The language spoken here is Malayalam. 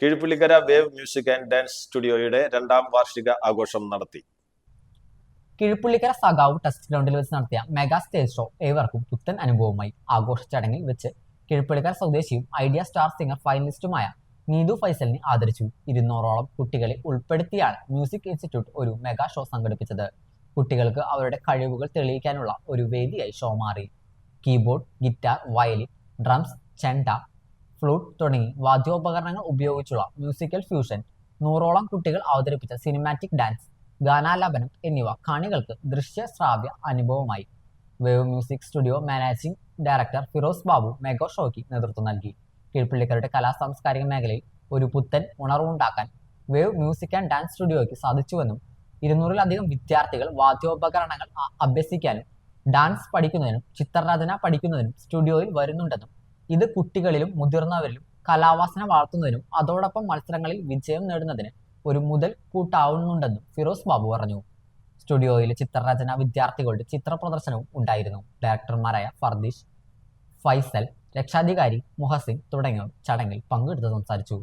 Keezhpullikkara wave music and dance സ്റ്റുഡിയോയുടെ രണ്ടാം വാർഷിക ആഘോഷം നടത്തി. കീഴ്പുള്ളിക്കര സഖാവ് ടെസ്റ്റ് ഗ്രൗണ്ടിൽ വെച്ച് നടത്തിയ മെഗാ സ്റ്റേജ് ഷോ ഏവർക്കും പുത്തൻ അനുഭവമായി ആഘോഷ ചടങ്ങിൽ വെച്ച് കീഴ്പുള്ളിക്കര സ്വദേശിയും ഐഡിയ സ്റ്റാർ സിംഗർ ഫൈനലിസ്റ്റുമായ നീതു ഫൈസലിനെ ആദരിച്ചു. ഇരുന്നൂറോളം കുട്ടികളെ ഉൾപ്പെടുത്തിയാണ് മ്യൂസിക് ഇൻസ്റ്റിറ്റ്യൂട്ട് ഒരു മെഗാ ഷോ സംഘടിപ്പിച്ചത്. കുട്ടികൾക്ക് അവരുടെ കഴിവുകൾ തെളിയിക്കാനുള്ള ഒരു വേദിയായി ഷോ മാറി. കീബോർഡ് ഗിറ്റാർ വയലിൻ ഡ്രംസ് ചെണ്ട ഫ്ലൂട്ട് തുടങ്ങി വാദ്യോപകരണങ്ങൾ ഉപയോഗിച്ചുള്ള മ്യൂസിക്കൽ ഫ്യൂഷൻ നൂറോളം കുട്ടികൾ അവതരിപ്പിച്ച സിനിമാറ്റിക് ഡാൻസ് ഗാനാലാപനം എന്നിവ കാണികൾക്ക് ദൃശ്യ ശ്രാവ്യ അനുഭവമായി. Wave music studio managing director Firoz Babu mega ഷോയ്ക്ക് നേതൃത്വം നൽകി. കീഴ്പള്ളിക്കരുടെ കലാ സാംസ്കാരിക മേഖലയിൽ ഒരു പുത്തൻ ഉണർവുണ്ടാക്കാൻ വേവ് മ്യൂസിക് ആൻഡ് ഡാൻസ് സ്റ്റുഡിയോയ്ക്ക് സാധിച്ചുവെന്നും ഇരുന്നൂറിലധികം വിദ്യാർത്ഥികൾ വാദ്യോപകരണങ്ങൾ അഭ്യസിക്കാനും ഡാൻസ് പഠിക്കുന്നതിനും ചിത്രരചന പഠിക്കുന്നതിനും സ്റ്റുഡിയോയിൽ വരുന്നുണ്ടെന്നും ഇത് കുട്ടികളിലും മുതിർന്നവരിലും കലാവാസന വളർത്തുന്നതിനും അതോടൊപ്പം മത്സരങ്ങളിൽ വിജയം നേടുന്നതിന് ഒരു മുതൽ കൂട്ടാവുന്നുണ്ടെന്നും ഫിറോസ് ബാബു പറഞ്ഞു. സ്റ്റുഡിയോയിലെ ചിത്രരചന വിദ്യാർത്ഥികളുടെ ചിത്ര പ്രദർശനവും ഉണ്ടായിരുന്നു. ഡയറക്ടർമാരായ ഫർദീഷ് ഫൈസൽ രക്ഷാധികാരി മുഹസിൻ തുടങ്ങിയവർ ചടങ്ങിൽ പങ്കെടുത്ത് സംസാരിച്ചു.